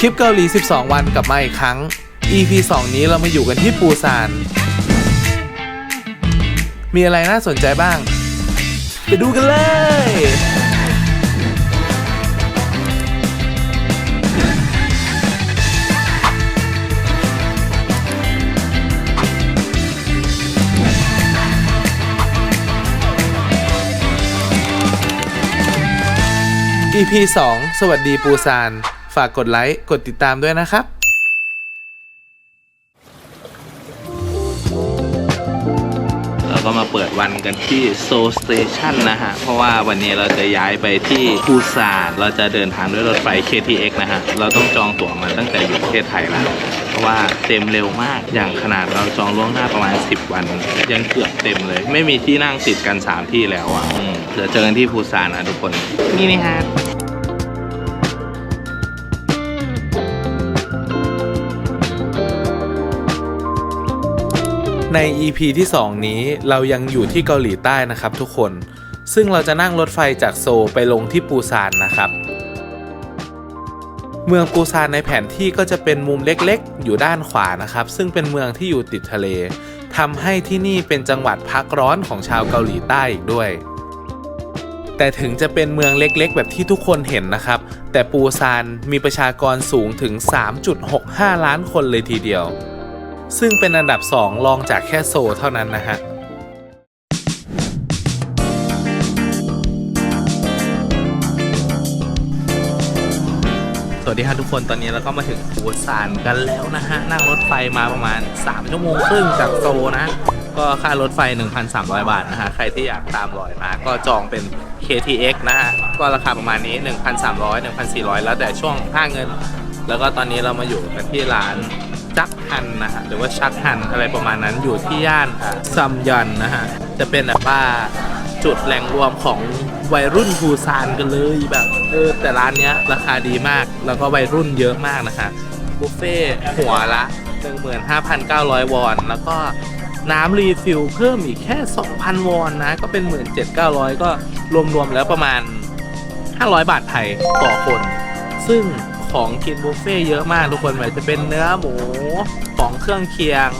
คลิปเกาหลี 12 วันกลับมาอีกครั้ง EP 2 นี้เรามาอยู่กันที่ปูซาน มีอะไรน่าสนใจบ้าง ไปดูกันเลย EP 2 สวัสดีปูซาน ฝากกดไลค์ กดติดตามด้วยนะครับเราก็มาเปิดวันกันที่โซสเตชันนะฮะ เพราะว่าวันนี้เราจะย้ายไปที่ปูซานเราจะเดินทางด้วยรถไฟ KTX นะฮะ เราต้องจองตั๋วมาตั้งแต่อยู่ประเทศไทยแล้ว เพราะว่าเต็มเร็วมากอย่างขนาดเราจองล่วงหน้าประมาณ 10 วัน ยังเกือบเต็มเลย ไม่มีที่นั่งติดกัน 3 ที่แล้วอะอืมเดี๋ยวเจอกันที่ปูซานนะทุกคน นี่นี่ฮะ ใน EP ที่ 2 นี้เรายังอยู่ที่เกาหลีใต้นะครับทุกคน ซึ่งเราจะนั่งรถไฟจากโซลไปลงที่ปูซานนะครับ เมืองปูซานในแผนที่ก็จะเป็นมุมเล็กๆ อยู่ด้านขวานะครับ ซึ่งเป็นเมืองที่อยู่ติดทะเลทำให้ที่นี่เป็นจังหวัดพักร้อนของชาวเกาหลีใต้อีกด้วย แต่ถึงจะเป็นเมืองเล็กๆ แบบที่ทุกคนเห็นนะครับ แต่ปูซานมีประชากรสูงถึง 3.65 ล้านคนเลยทีเดียว ซึ่งเป็นอันดับ 2 รองจากแค่โซเท่านั้นนะฮะสวัสดีครับทุกคนตอนนี้เราก็มาถึงปูซานกันแล้วนะฮะ นั่งรถไฟมาประมาณ 3 ชั่วโมงครึ่งจากโซนะ ก็ค่ารถไฟ 1,300 บาทนะฮะ ใครที่อยากตามรอยมา ก็จองเป็น KTX นะฮะ ก็ราคาประมาณนี้ 1,300 1,400 แล้วแต่ช่วงค่าเงิน แล้วก็ตอนนี้เรามาอยู่กันที่ร้าน จักฮันนะฮะหรือว่าชักฮันอะไรประมาณนั้นอยู่ที่ย่านซัมยันนะฮะจะเป็นแบบว่าจุดแหล่งรวมของวัยรุ่นปูซานกันเลยแบบเออแต่ร้านเนี้ยราคาดีมากแล้วก็วัยรุ่นเยอะมากนะฮะบุฟเฟ่ต์หัวละ 15,900 วอน แล้วก็น้ำรีฟิลเพิ่มอีกแค่ 2,000 วอนนะ ก็เป็น 17,900 ก็รวมๆแล้วประมาณ 500 บาทไทยต่อคน ซึ่ง ของกินบุฟเฟ่ต์เยอะมากทุกคนไม่ว่าจะเป็นเนื้อหมูของเครื่องเคียง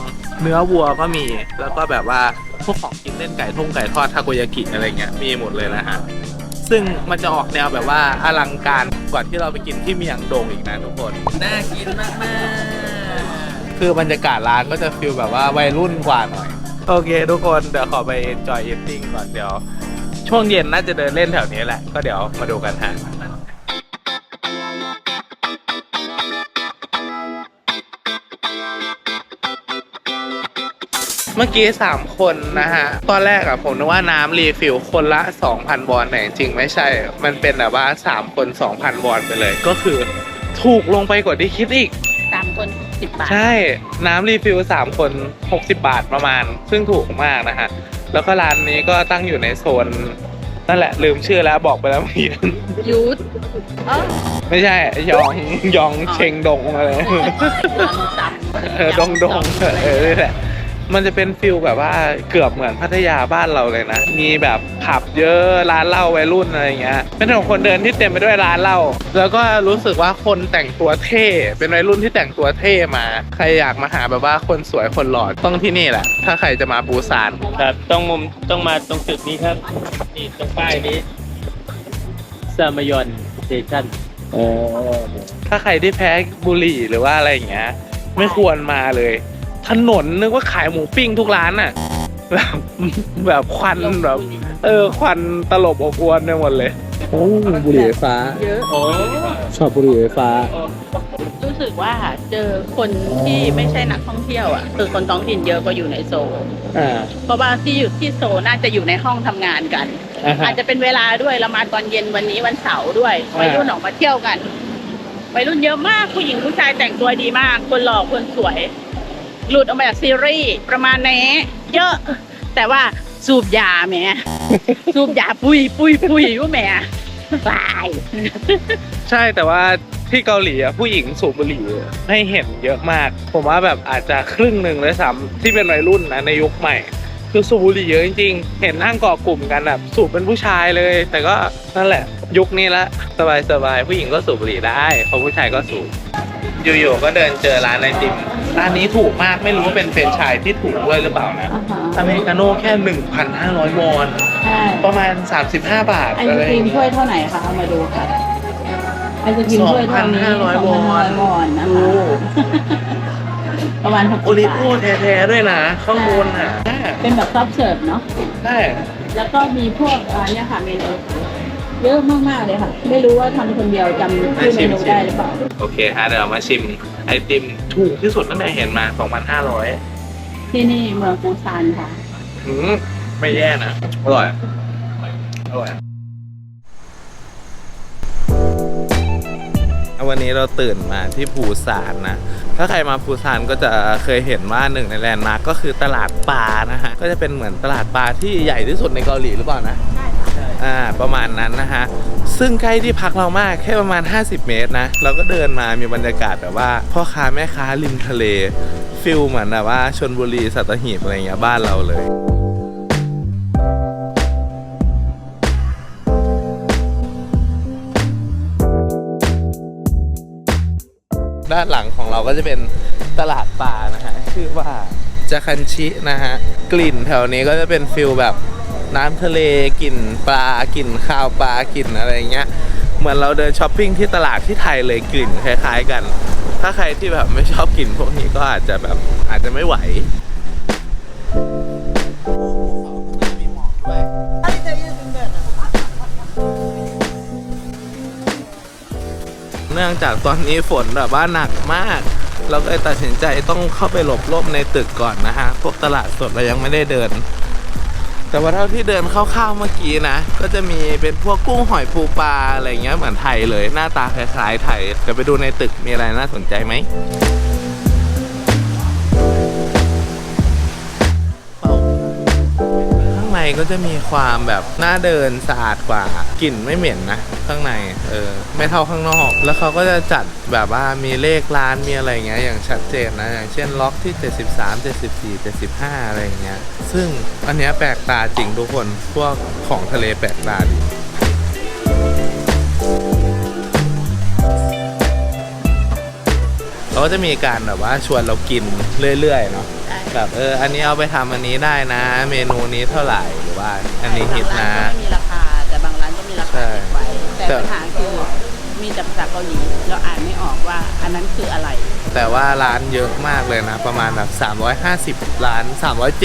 เนื้อวัวก็มี แล้วก็แบบว่าพวกของกินเล่นไก่ทงไก่ทอดทาโกยากิอะไรเงี้ยมีหมดเลยนะฮะซึ่งมันจะออกแนวแบบว่าอลังการกว่าที่เราไปกินที่เมียงดงอีกนะทุกคน น่ากินมากคือบรรยากาศร้านก็จะฟีลแบบว่าวัยรุ่นกว่าหน่อย โอเค ทุกคน เดี๋ยวขอไป enjoy eating ก่อนเดี๋ยว ช่วงเย็นน่าจะเดินเล่นแถวนี้แหละ ก็เดี๋ยวมาดูกันฮะ เมื่อกี้ 3 คนนะฮะ ตอนแรกอะผมนึกว่าน้ำรีฟิลคนละ 2,000 วอนแต่จริงๆไม่ใช่ มันเป็นแบบว่า 3 คน 2,000 วอนไปเลย ก็คือถูกลงไปกว่าที่คิดอีกๆสามคนสิบบาท ใช่ น้ำรีฟิล3คน 60 บาทประมาณ ซึ่งถูกมากนะฮะ แล้วก็ร้านนี้ก็ตั้งอยู่ในโซน นั่นแหละ ลืมชื่อแล้วบอกไปแล้วเมื่อกี้ ยูทเออไม่ใช่ ยอง ยองเชงดงอะไรตับเออดงดงเออนี่แหละ มันจะเป็นฟิลแบบว่าเกือบเหมือนพัทยาบ้านเราเลยนะ มีแบบผับเยอะร้านเหล้าวัยรุ่นอะไรอย่างเงี้ย เป็นถนนคนเดินที่เต็มไปด้วยร้านเหล้า แล้วก็รู้สึกว่าคนแต่งตัวเท่ เป็นวัยรุ่นที่แต่งตัวเท่มา ใครอยากมาหาแบบว่าคนสวยคนหล่อต้องที่นี่แหละ ถ้าใครจะมาปูซาน ครับ ต้องมุมต้องมาตรงจุดนี้ครับ นี่ตรงป้ายนี้ซามยอนสเตชันถ้าใครที่แพ้บุหรี่หรือว่าอะไรอย่างเงี้ย ไม่ควรมาเลย ถนนนึกว่าขายหมูปิ้งทุกร้านน่ะแบบแบบควันแบบ เออควันตลบอบอวนไปหมดเลย โอ้บุหรี่ไฟฟ้า เยอะ ชอบบุหรี่ไฟฟ้า รู้สึกว่าเจอคนที่ไม่ใช่นักท่องเที่ยวอะคือคนท้องถิ่นเยอะกว่าอยู่ในโซลอ่า เพราะว่าที่อยู่ที่โซลน่าจะอยู่ในห้องทำงานกัน อ่าฮะ อาจจะเป็นเวลาด้วยเรามาตอนเย็นวันนี้วันเสาร์ด้วยวัยรุ่นออกมาเที่ยวกันวัยรุ่นเยอะมากผู้หญิงผู้ชายแต่งตัวดีมาก คนหล่อคนสวย หลุดออกมาจากซีรีส์ประมาณนี้เยอะ แต่ว่าสูบยาแหม สูบยาปุยปุยปุยว่าแหมตายใช่แต่ว่าที่เกาหลีอะผู้หญิงสูบบุหรี่ให้เห็นเยอะมาก ผมว่าแบบอาจจะครึ่งหนึ่งเลยซ้ำที่เป็นวัยรุ่นนะในยุคใหม่ คือสูบบุหรี่เยอะจริงๆ เห็นนั่งเกาะกลุ่มกันแบบสูบเป็นผู้ชายเลย แต่ก็นั่นแหละยุคนี้ละสบายสบายๆผู้หญิงก็สูบบุหรี่ได้เพราะผู้ชายก็สูบอยู่ๆก็เดินเจอร้านไอติม ร้านนี้ถูกมากไม่รู้ว่าเป็นเฟรนไชส์ที่ถูกด้วยหรือเปล่านะอ่าฮะอเมริกาโน่แค่ 1,500 วอน ใช่ประมาณ 35 บาทไออะไรศครีมถ้วยเท่าไหร่คะเอามาดูค่ะไอศครีมถ้วยเท่านี้2,500วอน2,500วอนนะโอ้ คะประมาณหกโอสิริบบาโอ้ทแท้ๆด้วยนะข้างบนอะเป็นแบบซอฟต์เสิร์ฟเนาะ ใช่แล้วก็มีพวกอ่าเนี่ยค่ะเมนูเยอะมากๆเลยค่ะ ไม่รู้ว่าทำคนเดียวจำชื่อเมนูได้หรือเปล่า โอเคฮะเดี๋ยวเรามาชิม ไอติมถูกที่สุดตั้งแต่เห็นมา 2,500ที่นี่เมืองปูซานค่ะอืมไม่แย่นะ อร่อย อร่อย วันนี้เราตื่นมาที่ปูซานนะ ถ้าใครมาปูซานก็จะเคยเห็นว่าหนึ่งในแลนด์มาร์กก็คือตลาดปลานะฮะ ก็จะเป็นเหมือนตลาดปลาที่ใหญ่ที่สุดในเกาหลีหรือเปล่านะ อ่าประมาณนั้นนะฮะ ซึ่งใกล้ที่พักเรามากแค่ประมาณ 50 เมตรนะ เราก็เดินมามีบรรยากาศแบบว่า พ่อค้าแม่ค้าริมทะเลฟิลเหมือนแบบว่าชนบุรีสัตหีบอะไรเงี้ยบ้านเราเลยด้านหลังของเราก็จะเป็นตลาดปลานะฮะ ชื่อว่าจาคันชินะฮะ กลิ่นแถวนี้ก็จะเป็นฟิลแบบ น้ำทะเลกลิ่นปลากลิ่นข้าวปลากลิ่นอะไรเงี้ยเหมือนเราเดินช้อปปิ้งที่ตลาดที่ไทยเลยกลิ่นคล้าย ๆ กัน ถ้าใครที่แบบไม่ชอบกลิ่นพวกนี้ก็อาจจะแบบอาจจะไม่ไหวเนื่องจากตอนนี้ฝนแบบว่าหนักมาก เราก็เลยตัดสินใจต้องเข้าไปหลบร่มในตึกก่อนนะฮะ พวกตลาดสดเรายังไม่ได้เดิน แต่ว่าเท่าที่เดินคร่าวๆเมื่อกี้นะ ก็จะมีเป็นพวกกุ้งหอยปูปลาอะไรเงี้ยเหมือนไทยเลย หน้าตาคล้ายๆไทยจะไปดูในตึกมีอะไรน่าสนใจไหม ก็จะมีความแบบน่าเดินสะอาดกว่ากลิ่นไม่เหม็นนะ ข้างในเออไม่เท่าข้างนอก แล้วเขาก็จะจัดแบบว่ามีเลขร้านมีอะไรเงี้ยอย่างชัดเจนนะอย่างเช่นล็อกที่ 73 74 75 อะไรเงี้ยซึ่งอันเนี้ยแปลกตาจริงทุกคนพวกของทะเลแปลกตาดีเขาก็จะมีการแบบว่าชวนเรากินเรื่อยๆเนาะ แบบเอออันนี้เอาไปทำอันนี้ได้นะ เมนูนี้เท่าไหร่หรือว่าอันนี้ฮิตนะ บางร้านก็ไม่มีราคา แต่บางร้านก็มีราคาใช่ติดไว้แต่แต่ ปัญหาคือมีแต่ภาษาเกาหลีเราอ่านไม่ออกว่าอันนั้นคืออะไร แต่ว่าร้านเยอะมากเลยนะ ประมาณแบบ350 ร้าน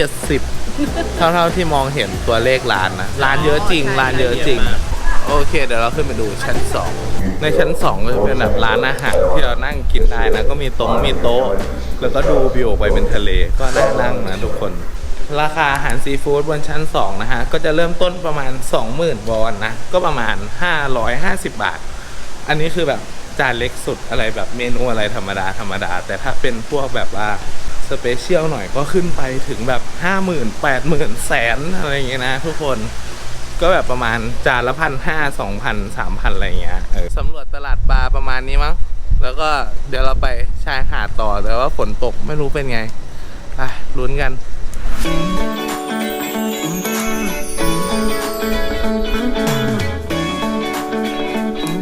370 เท่าเท่าที่มองเห็นตัวเลขร้านนะ ร้านเยอะจริงใช่ร้านเยอะจริง โอเค เดี๋ยวเราขึ้นไปดูชั้น 2 ในชั้น 2 ก็จะเป็นแบบร้านอาหารที่เรานั่งกินได้นะ ก็มีโต๊ะมีโต๊ะ แล้วก็ดูวิวออกไปเป็นทะเลก็น่านั่งนะทุกคน ราคาอาหารซีฟู้ดบนชั้น 2 นะฮะ ก็จะเริ่มต้นประมาณ 20,000วอนนะ ก็ประมาณ 550 บาท อันนี้คือแบบจานเล็กสุดอะไรแบบเมนูอะไรธรรมดาธรรมดา แต่ถ้าเป็นพวกแบบว่าสเปเชียลหน่อยก็ขึ้นไปถึงแบบห้าหมื่นแปดหมื่นแสนอะไรอย่างเงี้ยนะทุกคนก็แบบประมาณจานละพันห้าสองพันสามพันอะไรอย่างเงี้ยสำรวจตลาดปลาประมาณนี้มั้ง แล้วก็เดี๋ยวเราไปชายหาดต่อแต่ว่าฝนตกไม่รู้เป็นไงไปลุ้นกัน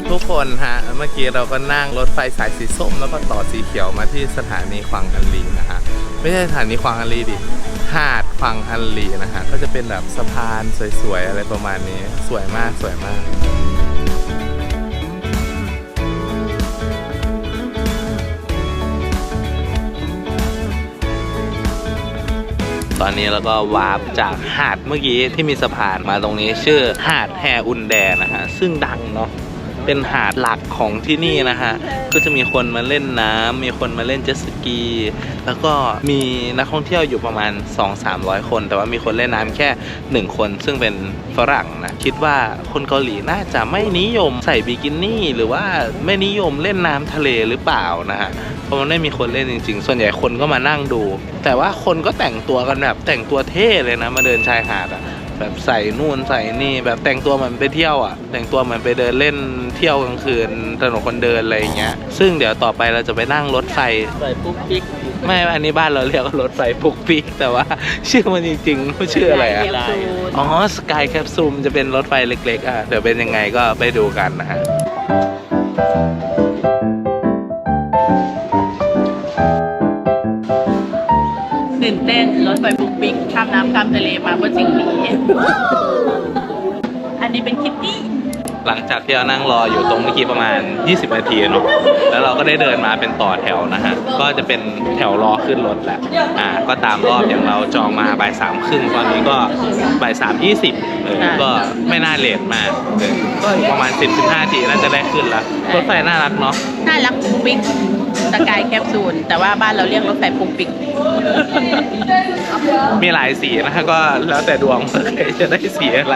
ทุกคนฮะ เมื่อกี้เราก็นั่งรถไฟสายสีส้ม แล้วก็ต่อสีเขียวมาที่สถานีควางอันลีนะฮะ ไม่ใช่สถานีควางอันลีดิ หาดควางอันลีนะฮะ ก็จะเป็นแบบสะพานสวยๆ อะไรประมาณนี้ สวยมากสวยมาก ตอนนี้เราก็วาร์ปจากหาดเมื่อกี้ที่มีสะพานมาตรงนี้ชื่อหาดแฮอุนแดนะฮะซึ่งดังเนาะเป็นหาดหลักของที่นี่นะฮะ ก็จะมีคนมาเล่นน้ำมีคนมาเล่นเจ็ตสกี แล้วก็มีนักท่องเที่ยวอยู่ประมาณ 2-300 คน แต่ว่ามีคนเล่นน้ำแค่ 1 คน ซึ่งเป็นฝรั่งนะ คิดว่าคนเกาหลีน่าจะไม่นิยมใส่บิกินี่ หรือว่าไม่นิยมเล่นน้ำทะเลหรือเปล่านะฮะ เพราะมันไม่มีคนเล่นจริงๆ ส่วนใหญ่คนก็มานั่งดู แต่ว่าคนก็แต่งตัวกันแบบแต่งตัวเท่เลยนะ มาเดินชายหาดอะแบบใส่นู่นใส่นี่แบบแต่งตัวเหมือนไปเที่ยวอะแต่งตัวเหมือนไปเดินเล่นเที่ยวกลางคืนถนนคนเดินอะไรอย่างเงี้ย ซึ่งเดี๋ยวต่อไปเราจะไปนั่งรถไฟใส่ปุ๊กปิ๊กไม่อันนี้บ้านเราเรียกว่ารถไฟปุกปิกแต่ว่า ชื่อมันจริงๆมันชื่ออะไรอะเรียบซูนอ๋อสกายแคปซูมจะเป็นรถไฟเล็กๆอะเดี๋ยวเป็นยังไงก็ไปดูกันนะฮะ เต้นรถไฟปุ๊กปิ๊กข้ามน้ำข้ามทะเลมาเพื่อสิ่งนี้ อันนี้เป็นคิตตี้หลังจากที่เรานั่งรออยู่ตรงเมื่อกี้ประมาณ 20 นาทีเนาะ แล้วเราก็ได้เดินมาเป็นต่อแถวนะฮะ ก็จะเป็นแถวรอขึ้นรถแหละ อ่า ก็ตามรอบอย่างเราจองมาบ่ายสามครึ่งตอนนี้ก็บ่ายสามยี่สิบเออก็ไม่น่าเลทมากเออก็อีกประมาณ 10 15นาทีน่าจะได้ขึ้นแล้วรถไฟน่ารักเนาะ น่ารักปุ๊กปิ๊ก สกายแคปซูลแต่ว่าบ้านเราเรียกรถไฟปุ๊กปิ๊กมีหลายสีนะฮะก็แล้วแต่ดวงว่าใครจะได้สีอะไร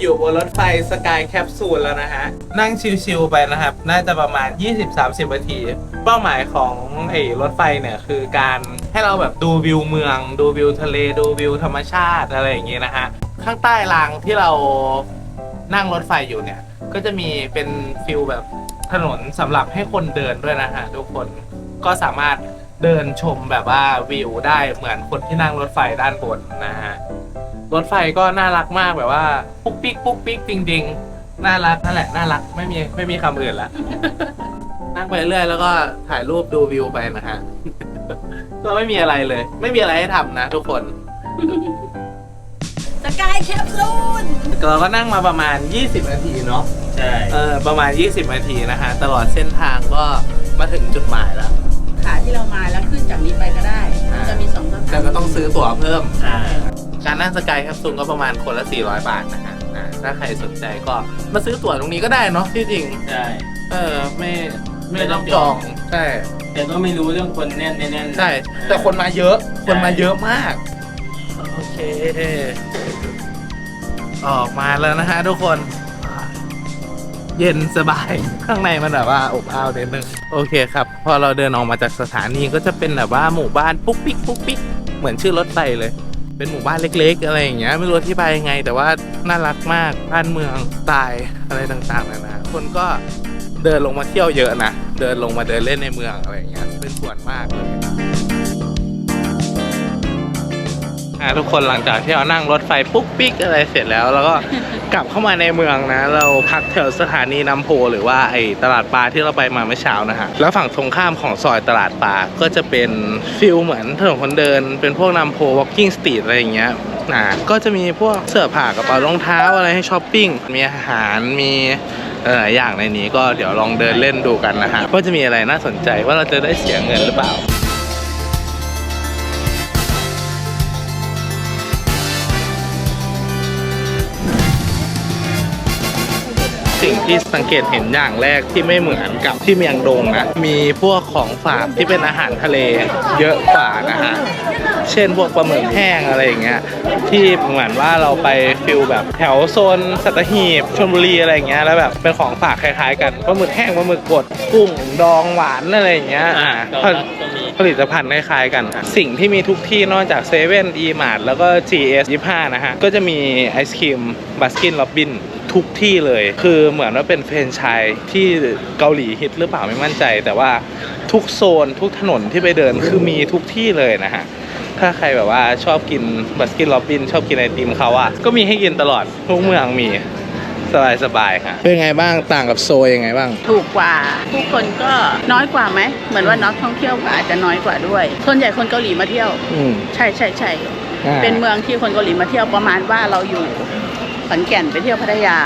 อยู่บนรถไฟสกายแคปซูลแล้วนะฮะ นั่งชิลๆไปนะครับ น่าจะประมาณ 20-30นาที เป้าหมายของไอ้รถไฟเนี่ยคือการให้เราแบบดูวิวเมือง ดูวิวทะเล ดูวิวธรรมชาติอะไรอย่างเงี้ยนะฮะ ข้างใต้รางที่เรานั่งรถไฟอยู่เนี่ย ก็จะมีเป็นฟิลแบบถนนสำหรับให้คนเดินด้วยนะฮะทุกคนก็สามารถเดินชมแบบว่าวิวได้เหมือนคนที่นั่งรถไฟด้านบนนะฮะ รถไฟก็น่ารักมากแบบว่า ปุ๊กปิ๊กปุ๊กปิ๊กจริงๆน่ารักนั่นแหละน่ารักไม่มีไม่มีคำอื่นละ นั่งไปเรื่อยแล้วก็ถ่ายรูปดูวิวไปนะฮะ ก็ไม่มีอะไรเลย ไม่มีอะไรให้ทำนะทุกคน สกายแคปซูลเราก็นั่งมาประมาณ 20 นาทีเนาะ ใช่ เออประมาณ 20 นาทีนะฮะ ตลอดเส้นทางก็มาถึงจุดหมายแล้ว ขาที่เรามาแล้วขึ้นจากนี้ไปก็ได้อ่าจะมีสองสถานีแต่ก็ต้องซื้อตั๋วเพิ่ม ใช่ การนั่งสกายแคปซูลก็ประมาณคนละ 400 บาทนะฮะอ่าถ้าใครสนใจก็มาซื้อตั๋วตรงนี้ก็ได้เนาะที่จริง ใช่เออไม่ไม่ไม่ต้ต้อองงจจอองงใช่แต่ก็ไม่รู้เรื่องคนแน่นไม่แน่นใช่ แต่คนมาเยอะ คนมาเยอะมาก โอเค ออกมาแล้วนะฮะทุกคน เย็นสบาย ข้างในมันแบบว่าอบอ้าวนิดนึง โอเคครับ พอเราเดินออกมาจากสถานีก็จะเป็นแบบว่าหมู่บ้านปุ๊กปิ๊กปุ๊กปิ๊ก เหมือนชื่อรถไฟเลย เป็นหมู่บ้านเล็ก ๆ อะไรอย่างเงี้ยไม่รู้อธิบายยังไง แต่ว่าน่ารักมากบ้านเมืองสไตล์อะไรต่างๆนานาคนก็เดินลงมาเที่ยวเยอะนะ เดินลงมาเดินเล่นในเมืองอะไรอย่างเงี้ยเป็นส่วนมากเลย อะทุกคนหลังจากที่เรานั่งรถไฟปุ๊กปิ๊กอะไรเสร็จแล้ว แล้วก็กลับเข้ามาในเมืองนะ เราพักแถวสถานีน้ำโพหรือว่าไอตลาดปลาที่เราไปมาเมื่อเช้านะฮะแล้วฝั่งตรงข้ามของซอยตลาดปลาก็จะเป็นฟิลเหมือนถนนคนเดิน เป็นพวกน้ำโพ walking street อะไรอย่างเงี้ยอ่าก็จะมีพวกเสื้อผ้ากระเป๋ารองเท้าอะไรให้ช้อปปิ้งมีอาหารมีหลายอย่างในนี้ก็เดี๋ยวลองเดินเล่นดูกันนะฮะว่าจะมีอะไรน่าสนใจว่าเราจะได้เสียเงินหรือเปล่า สิ่งที่สังเกตเห็นอย่างแรกที่ไม่เหมือนกับที่เมียงดงนะ มีพวกของฝากที่เป็นอาหารทะเลเยอะกว่านะฮะเช่นพวกปลาหมึกแห้งอะไรอย่างเงี้ยที่เหมือนว่าเราไปฟิลแบบแถวโซนสัตหีบชลบุรีอะไรอย่างเงี้ยแล้วแบบเป็นของฝากคล้ายๆ กันปลาหมึกแห้งปลาหมึกกดกุ้งดองหวานอะไรอย่างเงี้ยอ่าอ่าก็รักก็มีผลิตภัณฑ์คล้ายๆกันฮะสิ่งที่มีทุกที่นอกจากเซเว่นอีมาร์แล้วก็ GS 25นะฮะก็จะมีไอศครีมบัสกินล็อบบิน ทุกที่เลย คือเหมือนว่าเป็นแฟรนไชส์ที่เกาหลีฮิตหรือเปล่าไม่มั่นใจ แต่ว่าทุกโซนทุกถนนที่ไปเดินคือมีทุกที่เลยนะฮะถ้าใครแบบว่าชอบกินบัสกินล็อบบิน ชอบกินไอติมเขาอะก็มีให้กินตลอดทุกเมืองมีสบายสบายๆค่ะเป็นไงบ้างต่างกับโซยังไงบ้าง ถูกกว่า ผู้คนก็น้อยกว่าไหมเหมือนว่านักท่องเที่ยวก็อาจจะน้อยกว่าด้วย ส่วนใหญ่คนเกาหลีมาเที่ยว อืมใช่ใช่ใช่อ่าเป็นเมืองที่คนเกาหลีมาเที่ยวประมาณว่าเราอยู่ ขอนแก่นไปเที่ยวพัทยา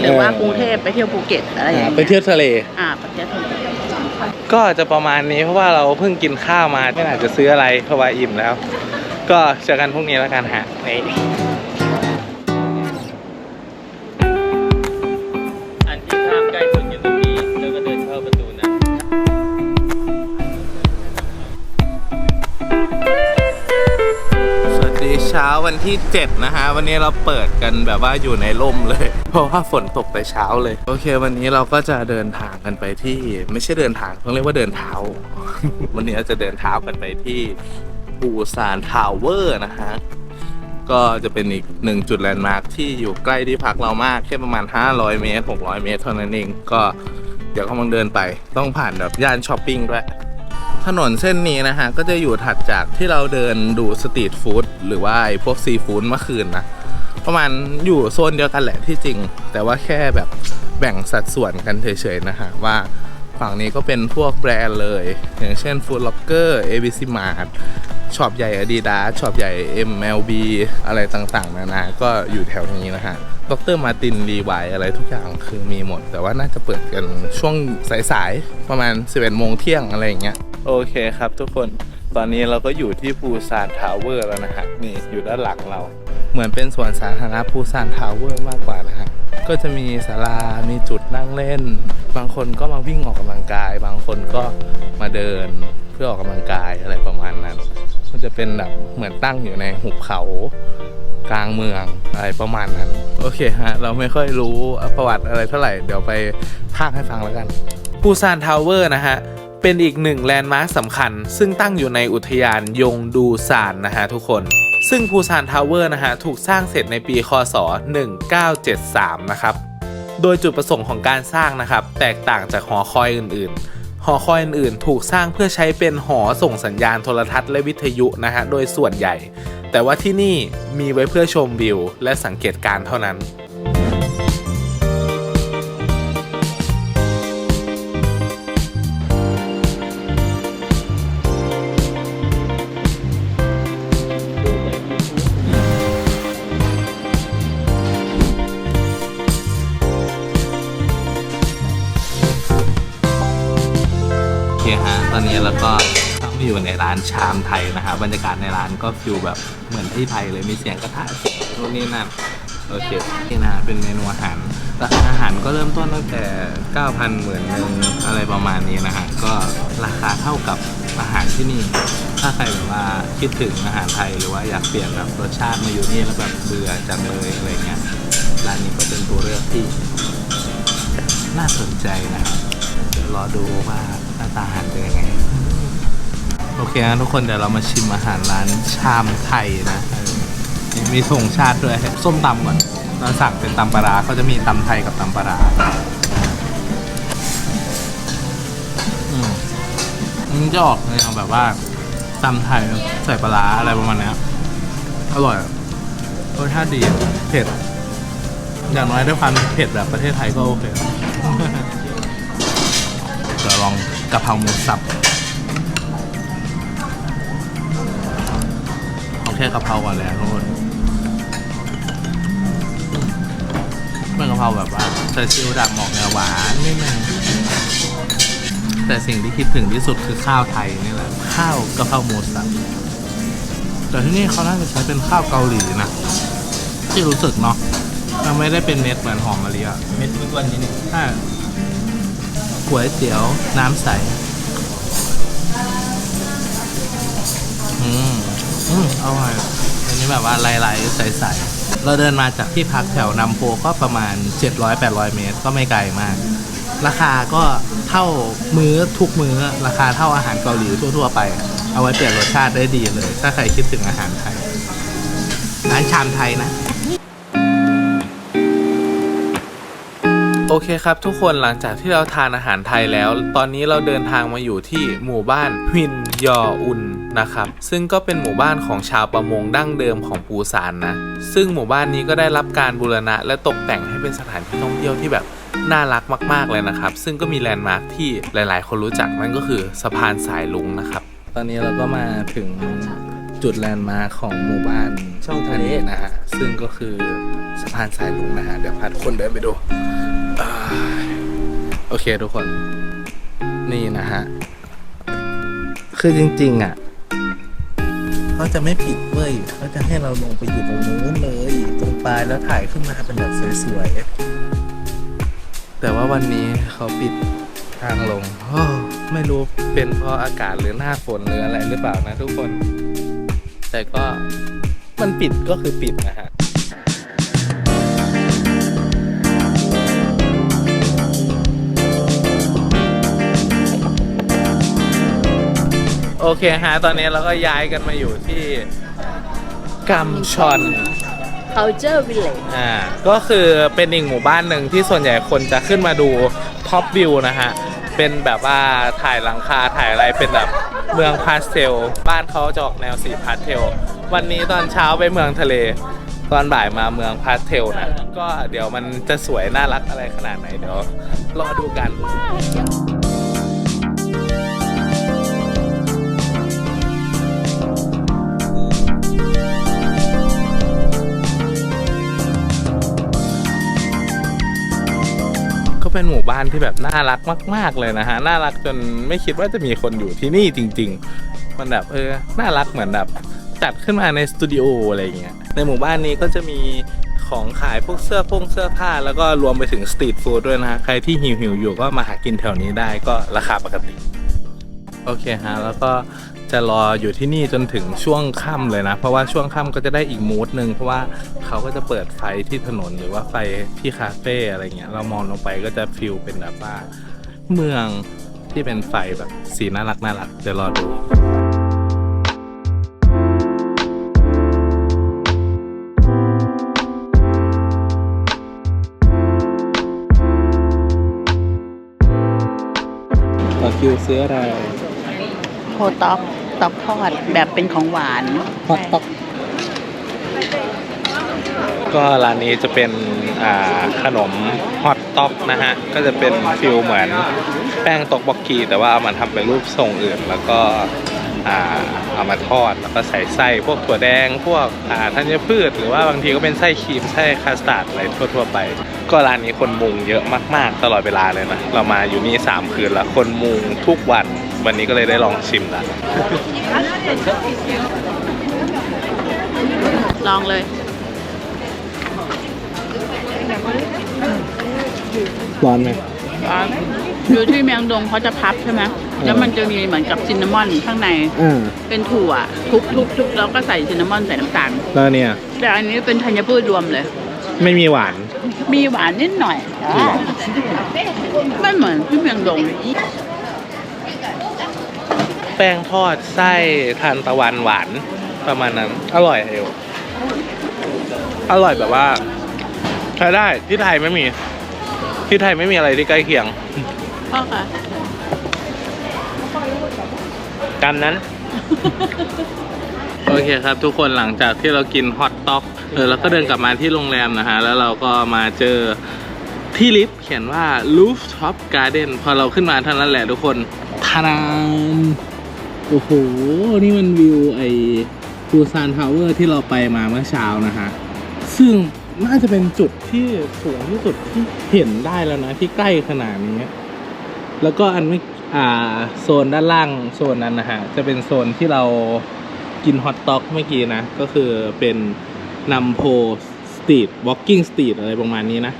หรือว่าเออกรุงเทพไปเที่ยวภูเก็ตอะไรอย่างอ่าเงี้ยไปเที่ยวทะเลอ่าประเทศไทยก็จะประมาณนี้เพราะว่าเราเพิ่งกินข้าวมาไม่อาจจะซื้ออะไรเพราะว่าอิ่มแล้ว ก็เจอกันพรุ่งนี้แล้วกันฮะนี่ วันที่ 7 นะฮะ วันนี้เราเปิดกันแบบว่าอยู่ในร่มเลย เพราะว่าฝนตกแต่เช้าเลย โอเค วันนี้เราก็จะเดินทางกันไปที่ ไม่ใช่เดินทางต้องเรียกว่าเดินเท้า วันนี้เราจะเดินเท้ากันไปที่ปูซานทาวเวอร์นะฮะ ก็จะเป็นอีกหนึ่งจุดแลนด์มาร์คที่อยู่ใกล้ที่พักเรามากแค่ประมาณ 500 เมตร 600 เมตรเท่านั้นเอง ก็เดี๋ยวกำลังเดินไปต้องผ่านแบบย่านช้อปปิ้งด้วย ถนนเส้นนี้นะฮะ ก็จะอยู่ถัดจากที่เราเดินดูสตรีทฟู้ดหรือว่าไอ้พวกซีฟู้ดเมื่อคืนนะ ประมาณอยู่โซนเดียวกันแหละที่จริง แต่ว่าแค่แบบแบ่งสัดส่วนกันเฉยๆนะฮะ ว่าฝั่งนี้ก็เป็นพวกแบรนด์เลย อย่างเช่น Food Locker ABC Mart ช็อปใหญ่ Adidas ช็อปใหญ่ MLB อะไรต่างๆ นานา ก็อยู่แถวนี้นะฮะดรมาตินรีไวอะไรทุกอย่างคือมีหมด แต่ว่าน่าจะเปิดกันช่วงสายๆ ประมาณ 11โมงเที่ยงอะไรอย่างเงี้ย โอเคครับทุกคนตอนนี้เราก็อยู่ที่ปูซานทาวเวอร์แล้วนะฮะนี่อยู่ด้านหลังเรา เหมือนเป็นสวนสาธารณะปูซานทาวเวอร์มากกว่านะฮะก็จะมีศาลา มีจุดนั่งเล่น บางคนก็มาวิ่งออกกำลังกาย บางคนก็มาเดินเพื่อออกกำลังกายอะไรประมาณนั้น มันจะเป็นแบบเหมือนตั้งอยู่ในหุบเขากลางเมืองอะไรประมาณนั้น โอเคฮะ เราไม่ค่อยรู้ประวัติอะไรเท่าไหร่ เดี๋ยวไปพากให้ฟังแล้วกันปูซานทาวเวอร์นะฮะ เป็นอีกหนึ่งแลนด์มาร์คสำคัญ ซึ่งตั้งอยู่ในอุทยานยงดูซานนะฮะทุกคนซึ่งปูซานทาวเวอร์นะฮะถูกสร้างเสร็จในปีคศ 1973 นะครับ โดยจุดประสงค์ของการสร้างนะครับ แตกต่างจากหอคอยอื่นๆ หอคอยอื่นๆ ถูกสร้างเพื่อใช้เป็นหอส่งสัญญาณโทรทัศน์และวิทยุนะฮะโดยส่วนใหญ่ แต่ว่าที่นี่มีไว้เพื่อชมวิว และสังเกตการ์เท่านั้น ชามไทยนะฮะบรรยากาศในร้านก็ฟิลแบบเหมือนที่ไทยเลยมีเสียงกระทะนู่นนี่นั่นโอเคนี่นะฮะเป็นเมนูอาหารราคาอาหารก็เริ่มต้นตั้งแต่ 9,000หมื่นหนึ่งอะไรประมาณนี้นะฮะก็ราคาเท่ากับอาหารที่นี่ ถ้าใครแบบว่าคิดถึงอาหารไทยหรือว่าอยากเปลี่ยนแบบรสชาติมาอยู่นี่แล้วแบบเบื่อจังเลยอะไรเงี้ยร้านนี้ก็เป็นตัวเลือกที่น่าสนใจนะครับเดี๋ยวรอดูว่าหน้าตาอาหารเป็นยังไง โอเคนะทุกคนเดี๋ยวเรามาชิมอาหารร้านชามไทยนะเออนี่งชาติด้วยส้มตำก่อนเราสั่งเป็นตำปลาร้าเขาจะมีตำไทยกับตำปลาร้าอืมมันจะออกแนวแบบว่าตำไทยใส่ปลาร้าอะไรประมาณนี้อร่อยรสชาติดีเผ็ด อย่างน้อยด้วยความเผ็ดแบบประเทศไทยก็โอเคเดี๋ยวลองกะเพราหมูสับ ค่กะเพราก่อนเลยนะทุกคนเป็นกะเพราแบบว่าใส่ซีอิ๊วดำหมอกแนวหวานนิดนึงแต่สิ่งที่คิดถึงที่สุดคือข้าวไทยนี่แหละข้าวกะเพราหมูสับแต่ที่นี่เขาน่าจะใช้เป็นข้าวเกาหลีนะที่รู้สึกเนาะมันไม่ได้เป็นเม็ดเหมือนหอมมะลิอะเม็ดทุกวันนี้นี่ใช่ก๋วยเตี๋ยวน้ำใส อืม อืมอร่อยอันนี้แบบว่าไหลๆใสๆเราเดินมาจากที่พักแถวนำโพก็ประมาณ 700-800 เมตรก็ไม่ไกลมาก ราคาก็เท่ามื้อทุกมื้อราคาเท่าอาหารเกาหลีทั่วๆไป เอาไว้เปลี่ยนรสชาติได้ดีเลย ถ้าใครคิดถึงอาหารไทยร้านชามไทยนะ โอเคครับทุกคนหลังจากที่เราทานอาหารไทยแล้ว ตอนนี้เราเดินทางมาอยู่ที่หมู่บ้านฮวินยออุนนะครับ ซึ่งก็เป็นหมู่บ้านของชาวประมงดั้งเดิมของปูซานนะ ซึ่งหมู่บ้านนี้ก็ได้รับการบูรณะและตกแต่งให้เป็นสถานที่ท่องเที่ยวที่แบบน่ารักมาก ๆ เลยนะครับ ซึ่งก็มีแลนด์มาร์คที่หลาย ๆ คนรู้จักนั่นก็คือสะพานสายลุงนะครับ ตอนนี้เราก็มาถึงจุดแลนด์มาร์คของหมู่บ้านช่องทะเลนะฮะซึ่งก็คือสะพานสายลุงนะฮะเดี๋ยวพาทุกคนเดินไปดู โอเคทุกคน นี่นะฮะ คือจริง ๆ อะเขาจะไม่ปิดเว้ยเขาจะให้เราลงไปอยู่ตรงนู้นเลย ตรงปลายแล้วถ่ายขึ้นมาเป็นแบบสวยๆ แต่ว่าวันนี้เขาปิดทางลงโอ้ไม่รู้เป็นเพราะอากาศหรือหน้าฝนหรืออะไรหรือเปล่านะทุกคน แต่ก็มันปิดก็คือปิดนะฮะ โอเคฮะตอนนี้เราก็ย้ายกันมาอยู่ที่กัมชอน culture village อ่าก็คือเป็นอีกหมู่บ้านหนึ่งที่ส่วนใหญ่คนจะขึ้นมาดูท็อปวิวนะฮะ เป็นแบบว่าถ่ายหลังคาถ่ายอะไรเป็นแบบเมืองพาสเทล บ้านเขาจะออกแนวสีพาสเทล วันนี้ตอนเช้าไปเมืองทะเล ตอนบ่ายมาเมืองพาสเทลนะ ก็เดี๋ยวมันจะสวยน่ารักอะไรขนาดไหนเดี๋ยวรอดูกัน บ้านที่แบบน่ารักมาก ๆเลยนะฮะน่ารักจนไม่คิดว่าจะมีคนอยู่ที่นี่จริง ๆ มันแบบเออน่ารักเหมือนแบบจัดขึ้นมาในสตูดิโออะไรอย่างเงี้ยในหมู่บ้านนี้ก็จะมีของขายพวกเสื้อพงเสื้อผ้า แล้วก็รวมไปถึงสตรีทฟู้ดด้วยนะฮะใครที่หิวหิวอยู่ก็มาหากินแถวนี้ได้ก็ราคาปกติ โอเคฮะแล้วก็ จะรออยู่ที่นี่จนถึงช่วงค่ำเลยนะ เพราะว่าช่วงค่ำก็จะได้อีกมูดหนึ่งเพราะว่าเขาก็จะเปิดไฟที่ถนนหรือว่าไฟที่คาเฟ่อะไรเงี้ยเรามองลงไปก็จะฟิลเป็นแบบว่าเมืองที่เป็นไฟแบบสีน่ารักน่ารักเดี๋ยวรอดูต่อคิวซื้ออะไรโคต็อก ต็อกทอดแบบเป็นของหวานฮอตต็อกก็ร้านนี้จะเป็นอ่าขนมฮอตต็อกนะฮะ ก็จะเป็นฟิลเหมือนแป้งตอกบล็อกกีแต่ว่าเอามาทำเป็นรูปทรงอื่น แล้วก็อ่าเอามาทอดแล้วก็ใส่ไส้พวกถั่วแดงพวกอ่าธัญพืช หรือว่าบางทีก็เป็นไส้ครีมไส้คัสตาร์ดอะไรทั่วๆไป ก็ร้านนี้คนมุงเยอะมาก ๆ ตลอดเวลาเลยนะ เรามาอยู่นี่สามคืนแล้วคนมุงทุกวัน วันนี้ก็เลยได้ลองชิมละลองเลยร้อนไหมอยู่ที่เมียงดงเขาจะพับใช่ไหมแล้วมันจะมีเหมือนกับซินนามอนข้างในอ่าเป็นถั่วทุบทุบทุบแล้วก็ใส่ซินนามอนใส่น้ำตาลแล้วเนี่ย แต่อันนี้เป็นธัญพืชรวมเลย ไม่มีหวาน มีหวานนิดหน่อยไม่เหมือนที่เมียงดง แป้งทอดไส้ทานตะวันหวานประมาณนั้น อร่อยเอวอร่อยแบบว่าใช้ได้ที่ไทยไม่มี ที่ไทยไม่มีอะไรที่ใกล้เคียงพ่อคะกันนั้น โอเคครับ ทุกคนหลังจากที่เรากินฮอตต็อกเออแล้วก็เดินกลับมาที่โรงแรมนะฮะ แล้วเราก็มาเจอที่ลิฟต์เขียนว่า rooftop garden พอเราขึ้นมาเท่านั้นแหละทุกคนทานาม โอ้โห นี่มันวิวไอปูซานทาวเวอร์ที่เราไปมาเมื่อเช้านะฮะ ซึ่งน่าจะเป็นจุดที่สูงที่สุดที่เห็นได้แล้วนะ ที่ใกล้ขนาดนี้ แล้วก็อันไม่อ่าโซนด้านล่างโซนนั้นนะฮะ จะเป็นโซนที่เรากินฮอตต็อกเมื่อกี้นะ ก็คือเป็นนำโพสตรีทวอล์กิ้งสตรีทอะไรประมาณนี้นะ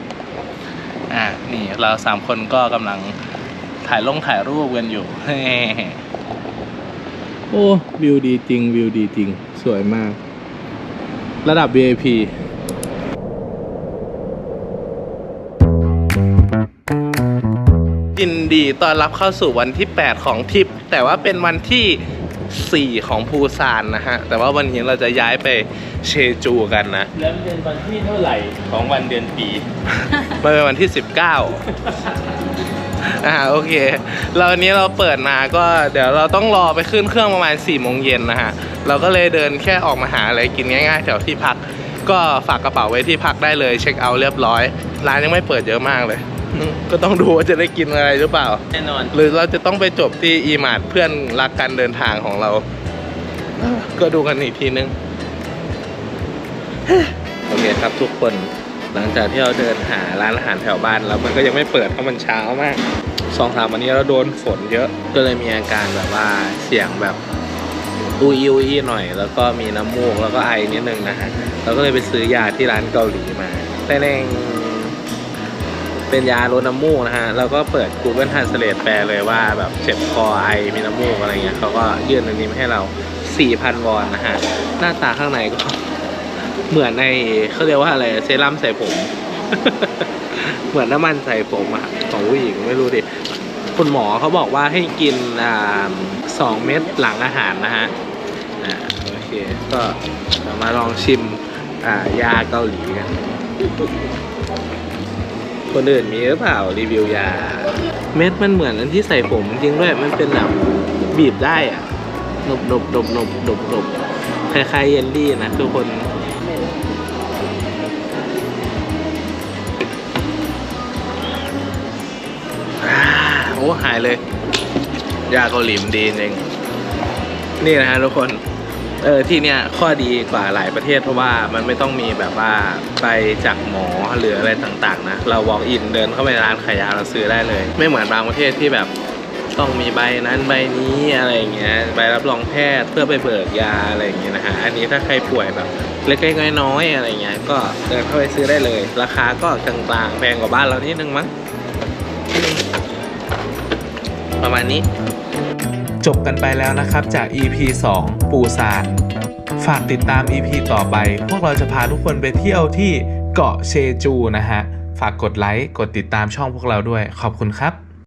อ่านี่เราสามคนก็กำลังถ่ายลงถ่ายรูปกันอยู่ โอ้วิวดีจริงวิวดีจริง สวยมาก ระดับ VIP ยินดีต้อนรับเข้าสู่วันที่ 8 ของทริป แต่ว่าเป็นวันที่ 4 ของปูซานนะฮะ แต่ว่าวันนี้เราจะย้ายไปเชจูกันนะแล้วมันเป็นวันที่เท่าไหร่ของวันเดือนปี มันเป็นวันที่ 19 อ่าโอเคแล้ววันนี้เราเปิดมาก็เดี๋ยวเราต้องรอไปขึ้นเครื่องประมาณ4ี่โมงเย็นนะฮะเราก็เลยเดินแค่ออกมาหาอะไรกินง่ายๆแถวที่พัก ก็ฝากกระเป๋าไว้ที่พักได้เลยเช็คเอาท์เรียบร้อยร้านยังไม่เปิดเยอะมากเลยอืมก็ต้องดูว่าจะได้กินอะไรหรือเปล่า แน่นอน หรือเราจะต้องไปจบที่อีมาร์ทเพื่อนรักการเดินทางของเรา ก็ดูกันอีกทีนึง โอเคครับทุกคน หลังจากที่เราเดินหาร้านอาหารแถวบ้านแล้วมันก็ยังไม่เปิดเพราะมันเช้ามากสองสามวันนี้เราโดนฝนเยอะก็เลยมีอาการแบบว่าเสียงแบบอูอีอูอีหน่อย แล้วก็มีน้ำมูกแล้วก็ไอนิดนึงนะฮะเราก็เลยไปซื้อยาที่ร้านเกาหลีมาแต่เองเป็นยาลดน้ำมูกนะฮะแล้วก็เปิด Google Translate แปลเลยว่าแบบเจ็บคอไอมีน้ำมูกอะไรเงี้ยเขาก็ยื่นอันนี้มาให้เรา 4,000 วอนนะฮะ หน้าตาข้างในก็ เหมือนในเขาเรียกว่าอะไรเซรั่มใส่ผม เหมือนน้ำมันใส่ผมอะของผู้หญิงไม่รู้ดิคุณหมอเขาบอกว่าให้กินอ่า2เม็ดหลังอาหารนะฮะอ่าโอเคก็มาลองชิมอ่ายาเกาหลีกัน คนอื่นมีหรือเปล่ารีวิวยา เม็ดมันเหมือนอันที่ใส่ผมจริงด้วยมันเป็นแบบบีบได้อะหนบหนบหนบหนบหนบหนบคล้ายๆเยลลี่นะทุกคน หายเลย ยาเกาหลีมันดีจริงนี่นะฮะทุกคน เออที่เนี้ยข้อดีกว่าหลายประเทศเพราะว่ามันไม่ต้องมีแบบว่าไปจากหมอหรืออะไรต่างๆนะ เรา walk in เดินเข้าไปร้านขายยาเราซื้อได้เลย ไม่เหมือนบางประเทศที่แบบต้องมีใบนั้นใบนี้อะไรอย่างเงี้ยใบรับรองแพทย์เพื่อไปเบิกยาอะไรอย่างเงี้ยนะฮะอันนี้ถ้าใครป่วยแบบเล็กๆน้อยๆอะไรเงี้ยก็เดินเข้าไปซื้อได้เลย ราคาก็กลางๆแพงกว่าบ้านเรานิดนึงมั้ง ประมาณนี้ จบกันไปแล้วนะครับจาก EP 2 ปูซาน ฝากติดตาม EP ต่อไป พวกเราจะพาทุกคนไปเที่ยวที่เกาะเชจูนะฮะ ฝากกดไลค์ กดติดตามช่องพวกเราด้วย ขอบคุณครับ